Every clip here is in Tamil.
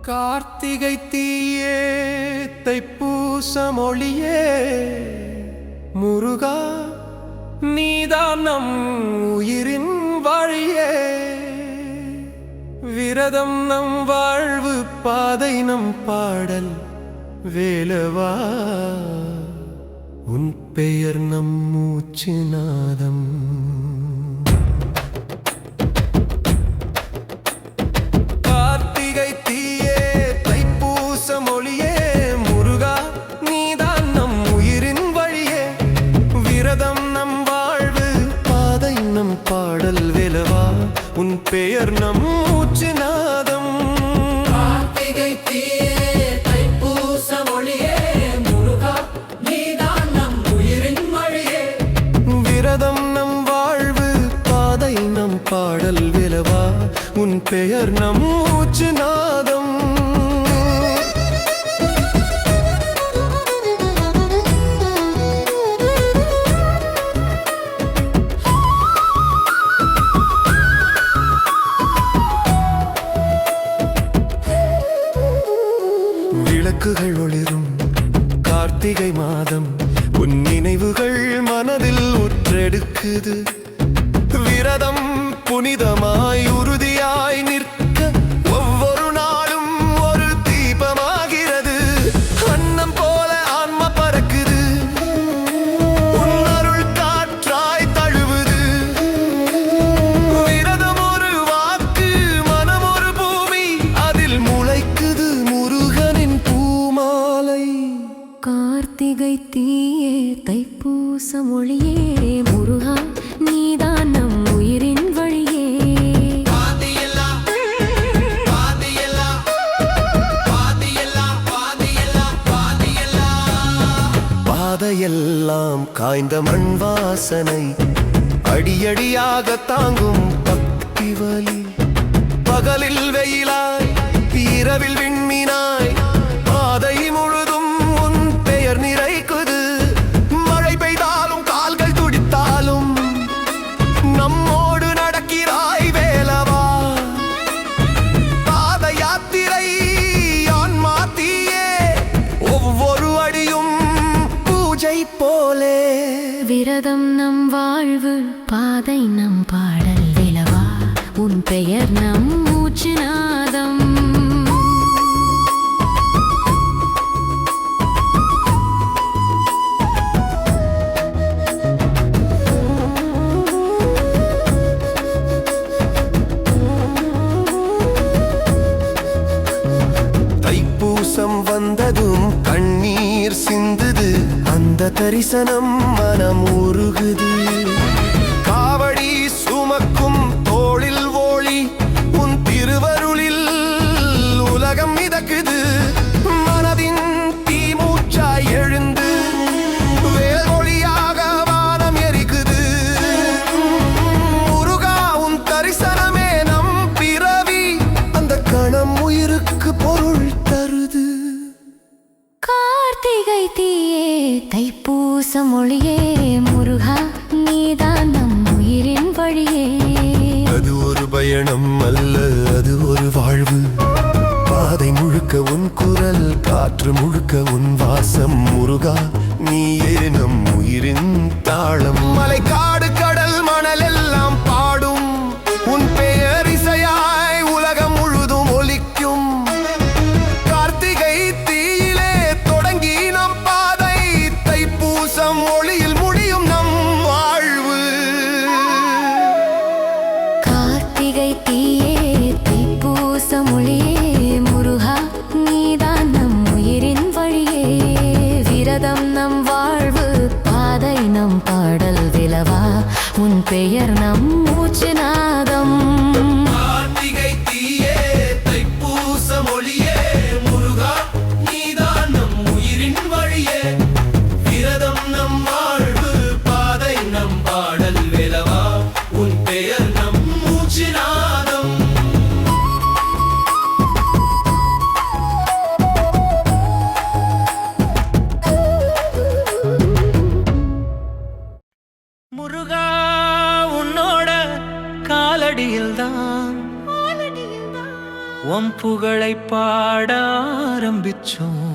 கார்த்திகை தீயேத்தை பூசமொழியே முருகா நீதான் நம் உயிரின் வழியே. விரதம் நம் வாழ்வு பாதை நம் பாடல் வேலவா? உன் பெயர் நம் மூச்சு நாதம். கார்த்திகை தீயே தைப்பூச மொழியே முருகா நீதான் நம் உயிரின் வழியே. விரதம் நம் வாழ்வு பாதை நம் பாடல் விலவா உன் பெயர் நம் மூச்சு நாதம். கார்த்திகை தீயே பெயர் நமூச்சு நான் அதை நம் பாடல் நிலவா உன் பெயர் நம் காலடியில்தான் புகழை பாட ஆரம்பிச்சோம்.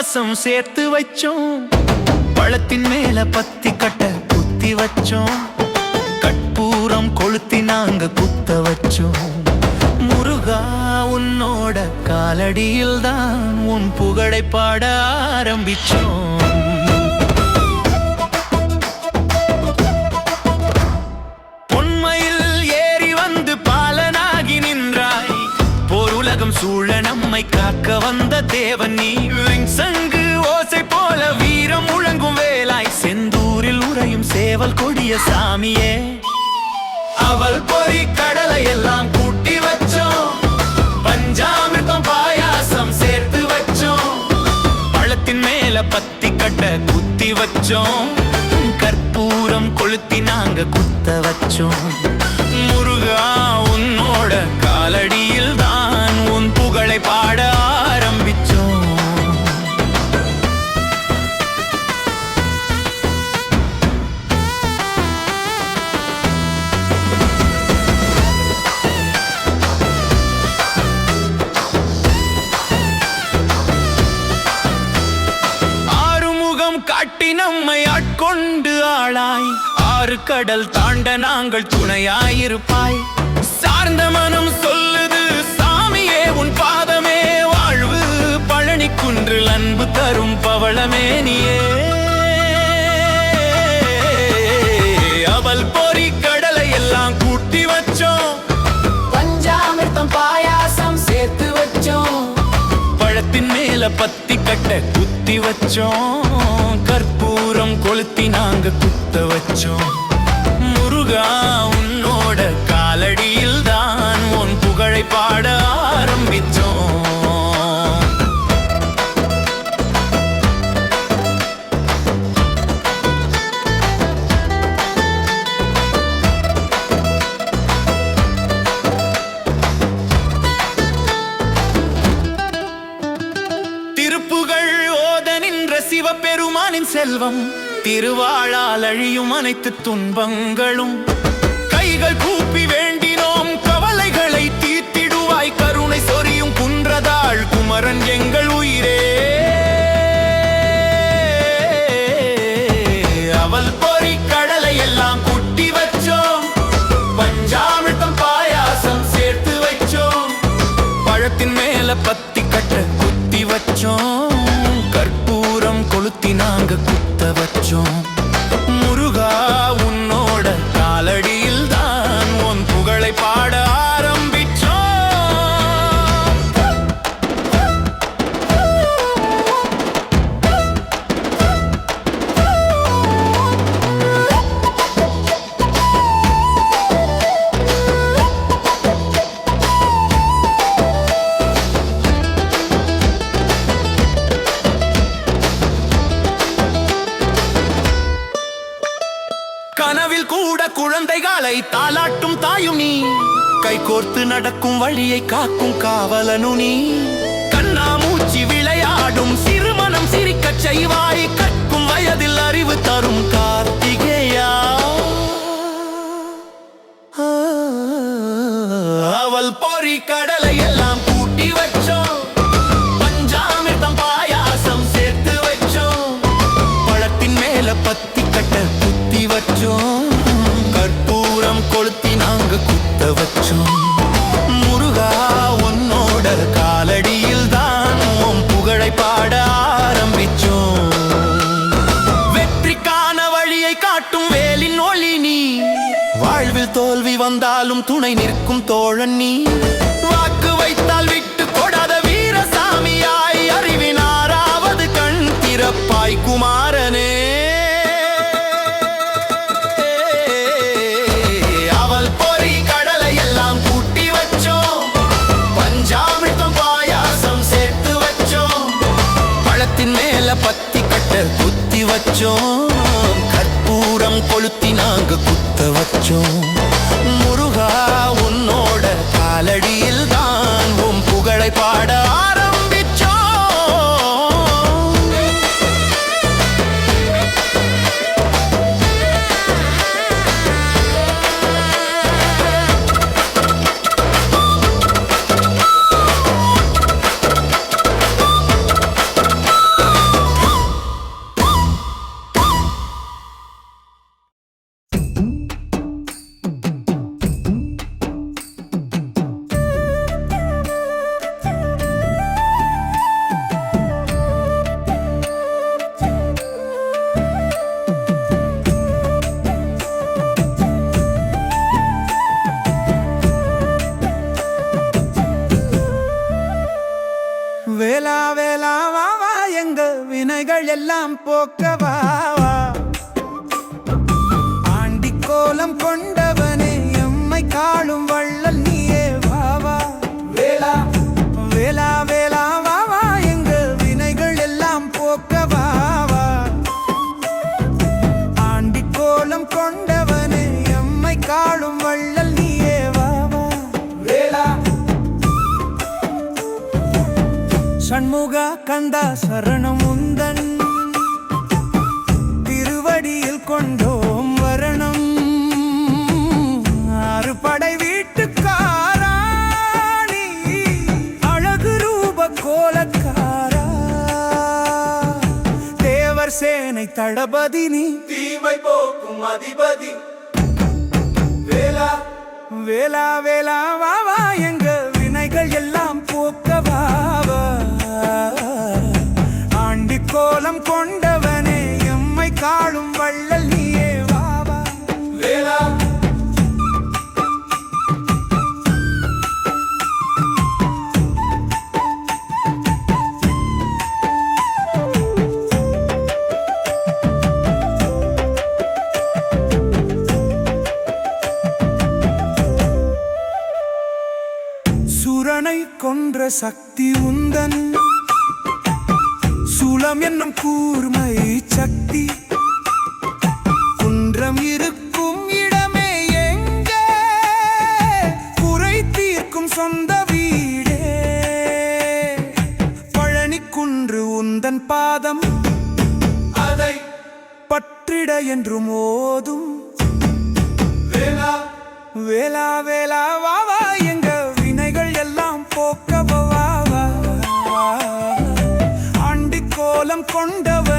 பாயாசம் சேர்த்து வச்சோம். பழத்தின் மேல பத்தி கட்ட குத்தி வச்சோம். கற்பூரம் கொளுத்தி நாங்க குத்த வச்சோம். முருகா உன்னோட காலடியில் தான் உன் புகழை பாட ஆரம்பிச்சோம். பொன்மையில் ஏறி வந்து பாலனாகி நின்றாய். போருலகம் சூழ நம்மை காக்க வந்த தேவன் நீ. சேவல் கொடிய சாமியே. அவள் பொறி கடலை எல்லாம் கூட்டி வச்சோம். பஞ்சாமிர்தம் பாயாசம் சேர்த்து வச்சோம். பழத்தின் மேல பத்தி கட்ட குத்தி வச்சோம். கற்பூரம் கொளுத்தி நாங்க குத்த வச்சோம். ஆறு கடல் தாண்ட நாங்கள் துணையாயிருப்பாய். சார்ந்த மனம் சொல்லுது சாமியே உன் பாதமே வாழ்வு பழனி குன்றில் அன்பு தரும் பவளமே நீயே. அவள் பொறி கடலை எல்லாம் கூட்டி வச்சோம். பஞ்சாமிர்தம் பாயாசம் சேர்த்து வச்சோம். பழத்தின் மேல பத்தி கட்ட குத்தி வச்சோம். நாங்க குத்த வச்சோம். முருகா திருவாழால் அழியும் அனைத்து துன்பங்களும். கைகள் கூப்பி வேண்டினோம் கவலைகளை தீர்த்திடுவாய். கருணை சொரியும் குன்றதாள் குமரன் எங்கள் உயிரே. அவள் பொறி கடலை எல்லாம் குட்டி வச்சோம். பஞ்சாமிர்தம் பாயாசம் சேர்த்து வச்சோம். பழத்தின் மேல பத்தி கட்ட குத்தி வச்சோம். காலம் துணை நிற்கும் தோழன் நீ. வாக்கு வைத்தால் விட்டு கொடாத வீரசாமியாய் அறிவினாராவது கண் திறப்பாய் குமாரனே. பத்தி கட்ட குத்தி வச்சோம். கற்பூரம் கொளுத்தி நாங்க குத்த வச்சோம். ஆட ஆர சண்முகா கந்தா சரணம் உந்தன். திருவடியில் கொண்டோம் வரணம். ஆறு படை வீட்டுக்காராணி அழகு ரூப கோலக்காரா. தேவர் சேனை தளபதி நீ தீமை போக்கும் அதிபதி. வேலா. வேளா வேளா வாவா எங்க கோலம் கொண்டவனே எம்மை காளும் வள்ளல் நீயே வாவா சுரனை கொன்ற சக்தி உந்தன் சுலம் என்னும் கூர்மை சக்தி. குன்றம் இருக்கும் இடமே எங்கே? குறை தீர்க்கும் சொந்த வீடே. பழனி குன்று உந்தன் பாதம். அதை பற்றிட என்று மோதும் வேலா வேளா வேளா வா. கோலம்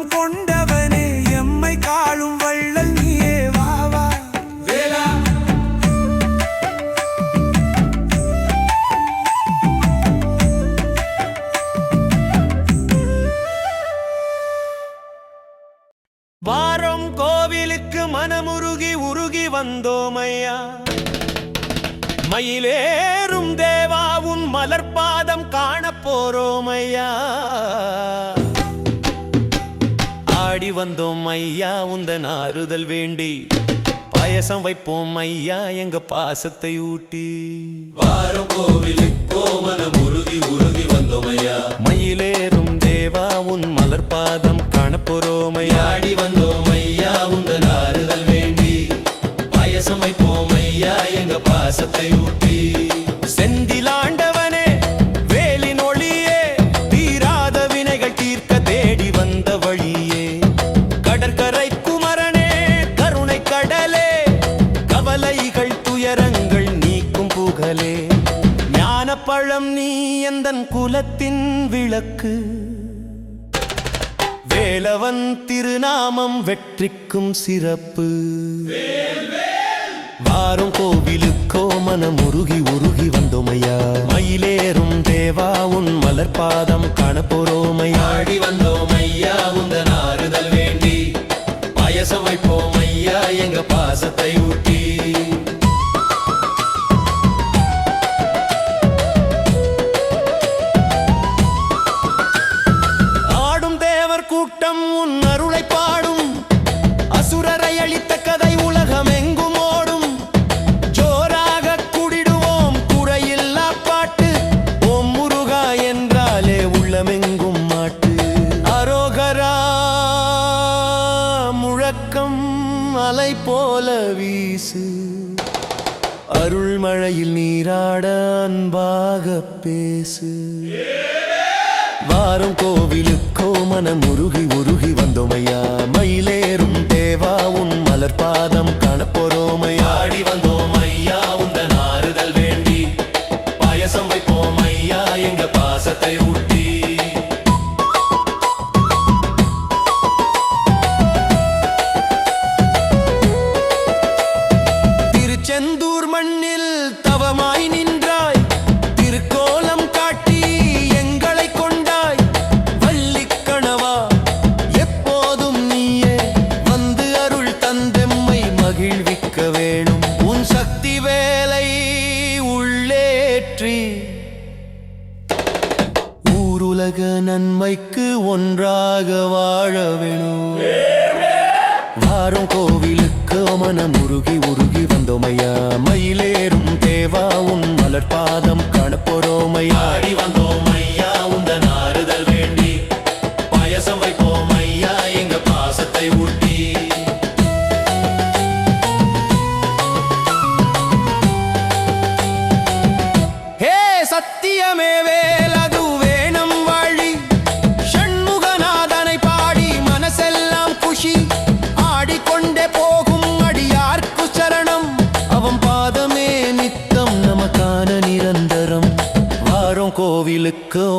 கோலம் கொண்டவனே எம்மை காளும் வள்ளல் நீயே வாவா வேலா. வாரம் கோவிலுக்கு மனமுருகி உருகி வந்தோமையா. மயிலேறும் தேவாவும் மலர்பாதம் காண போறோமையா. வந்தோம் ஐயா உந்தன் ஆறுதல் வேண்டி. பாயசம் வைப்போம் ஐயா எங்க பாசத்தை ஊட்டி. வாரம் கோவிலுக்கோ மனம் உருகி உருகி வந்தோமையா மயிலேறும் தேவா உன் மலர்பாதம் காணப்போறோமையா ஆடி வந்தோம் ஐயா உந்தன் ஆறுதல் வேண்டி. பாயசம் வைப்போம் ஐயா எங்க பாசத்தை ஊட்டி. வெற்றிக்கும் சிறப்பு. வாரும் கோவிலுக்கோ மனம் உருகி உருகி வந்தோமையா. மயிலேறும் தேவா உன் மலர்பாதம் காணப்போறோமையா.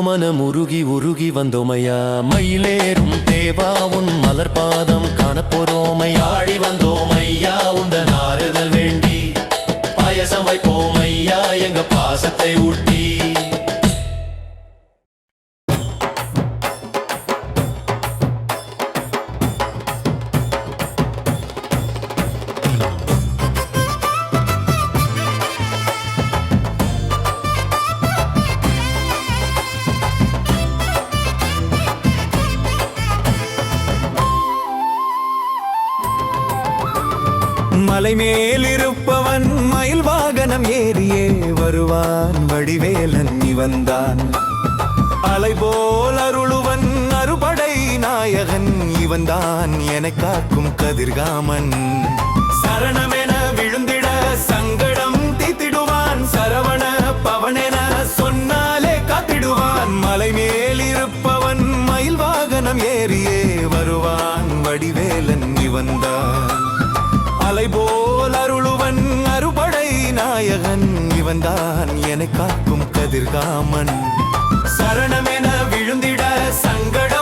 மனமுருகி உருகி வந்தோமையா? மயிலேறும் தேவா உன் மலர்பாதம் காணப்போறோமை ஆடி வந்த மலை மேல் இருப்பவன் மயில் வாகனம் ஏறியே வருவான் வடிவேலன் இவன்தான். அலை போல் அருளுவன் அறுபடை நாயகன் இவன்தான் என காக்கும் கதிர்காமன். சரணமென விழுந்திட சங்கடம் தீத்திடுவான் சரவண பவனென சொன்னாலே காத்திடுவான். மலை மேல் மயில் வாகனம் ஏறியே வருவான் வடிவேலன் இவன்தான். மலை போல் அருளுவன் அறுபடை நாயகன். இவன்தான் என காக்கும் கதிர்காமன். சரணமென விழுந்திட சங்கடம்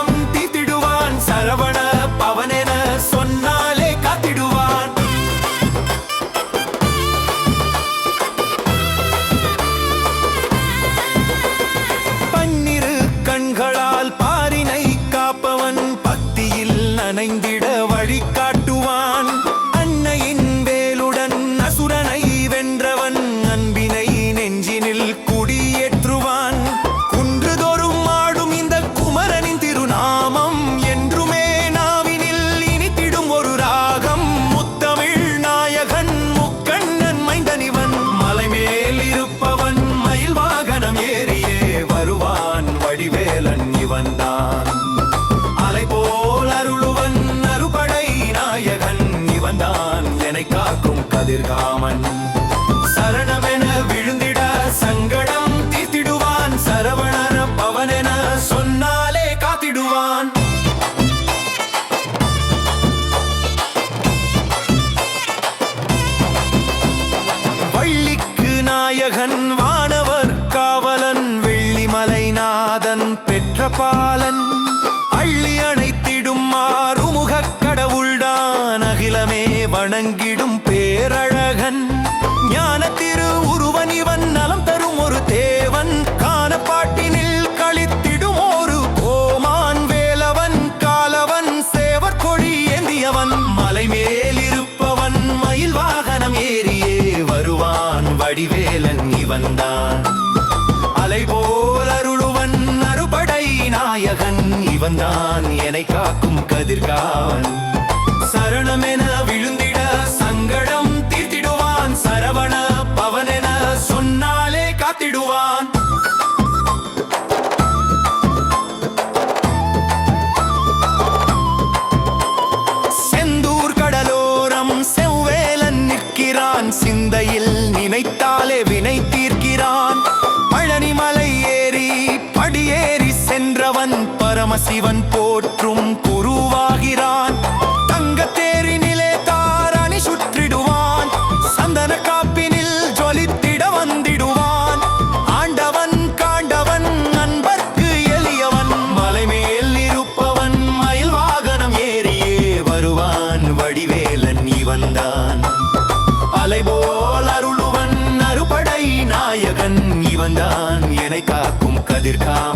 காக்கும் கதிர்காமன். அலை போல் அருளுவன் அறுபடை நாயகன். இவன் தான் என்னை காக்கும் கதிர்கான் சரணமென விழுந்திட சங்கடம் தீர்த்திடுவான். சரவண பவனென சொன்னாலே காத்திடுவான். பரமசிவன் போற்றும் குருவாகிறான். தங்கத்தேரினிலே தாரணி சுற்றிடுவான். சந்தன காப்பினில் ஜொலித்திட வந்திடுவான். ஆண்டவன் காண்டவன் நண்பர்க்கு எளியவன். மலைமேல் இருப்பவன் மயில் வாகனம் ஏறியே வருவான். வடிவேலன் இவன்தான். அலைபோல் அருளுவன் அறுபடை நாயகன் இவன்தான். என்னை காக்கும் கதிர்கான்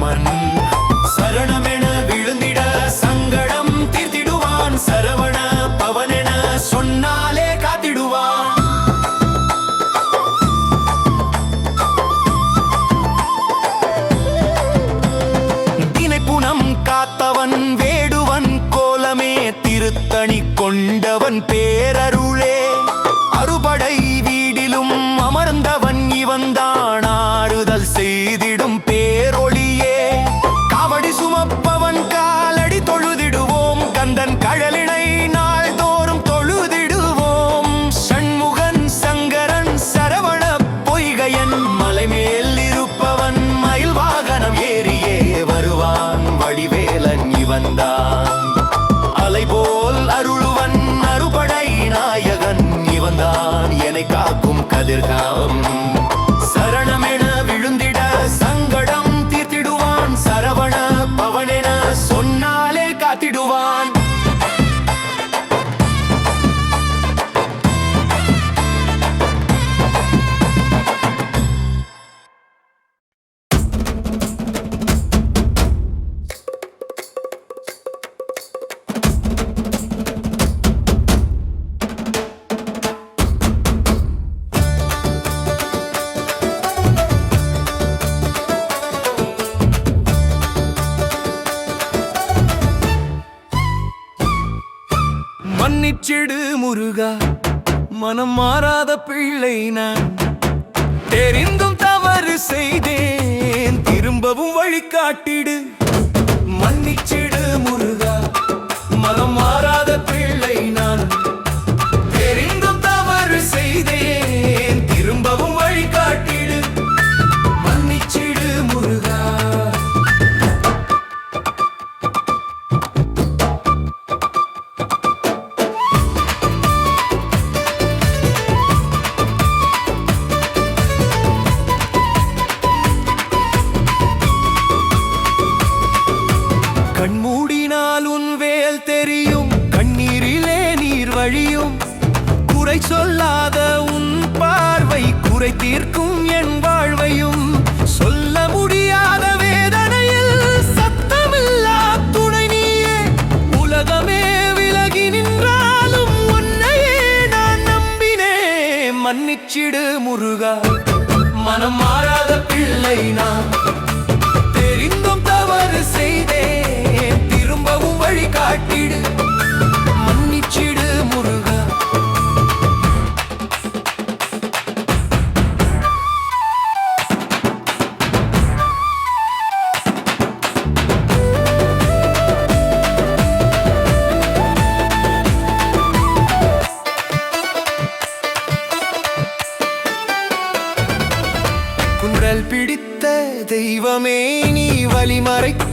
காக்கும் கதிர்காம் மன்னிச்சிடு முருகா மனம் மாறாத பிள்ளை நான். தெரிந்தும் தவறு செய்தேன் திரும்பவும் வழிகாட்டிடு. மன்னிச்சிடு முருகா மனம் மாற கண்மூடினால் உன் வேல் தெரியும். கண்ணீரிலே நீர் வழியும். குறை சொல்லாத உன் பார்வை குறை தீர்க்கும் என் வாழ்வையும். சொல்ல முடியாத வேதனையில் சத்தமில்லா துணை நீயே. உலகமே விலகி நின்றாலும் உன்னையே நான் நம்பினே மன்னிச்சிடு முருகா மனம் மாறாத பிள்ளை நான். தெரிந்தும் தவறு செய்தேன். காட்டிடு. மன்னிச்சிடு முருக. குன்றல் பிடித்த தெய்வமே நீ வழிமறைக்கும்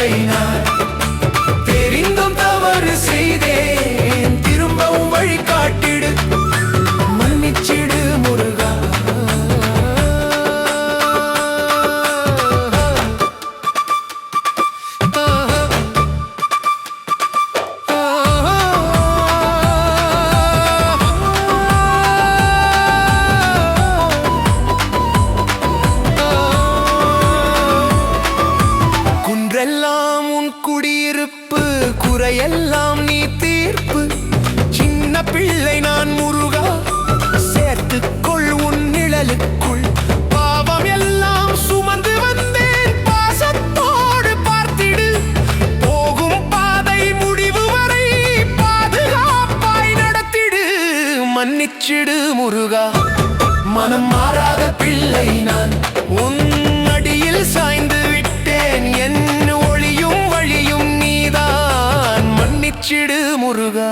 பிள்ளை நான் தெரிந்தும் தவறு செய்தேன். திரும்பவும் வழி காட்டிடு முருகா மனம் மாறாத பிள்ளை நான். உன் அடியில் சாய்ந்து விட்டேன் என் ஒளியும் வழியும் நீதான். மன்னிச்சிடு முருகா.